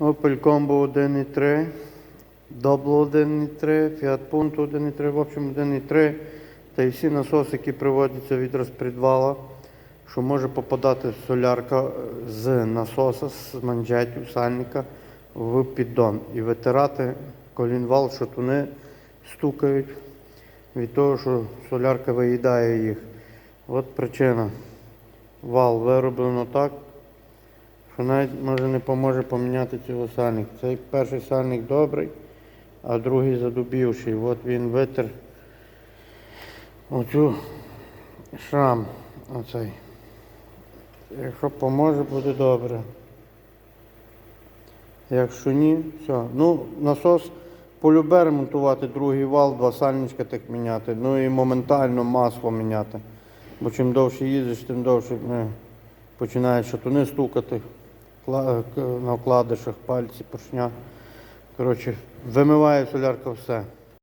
Opel Combo 1.3, Doblo 1.3, Fiat Punto 1.3, в общем 1.3. Та й всі насоси, які приводяться від розпредвала, що може попадати солярка з насоса, з манжетів, сальника в піддон. І витирати колінвал, що туни стукають від того, що солярка виїдає їх. От причина. Вал вироблено так, що навіть може не поможе поміняти цього сальник. Цей перший сальник добрий, а другий задубівший. От він витер оцю шрам. Оцей. Якщо поможе, буде добре. Якщо ні, все. Ну, насос полюбе ремонтувати другий вал, два сальничка так міняти. Ну і моментально масло міняти. Бо чим довше їздиш, тим довше е, починають шатуни стукати на вкладишах, пальці, поршня. Коротше, вимиває солярка все.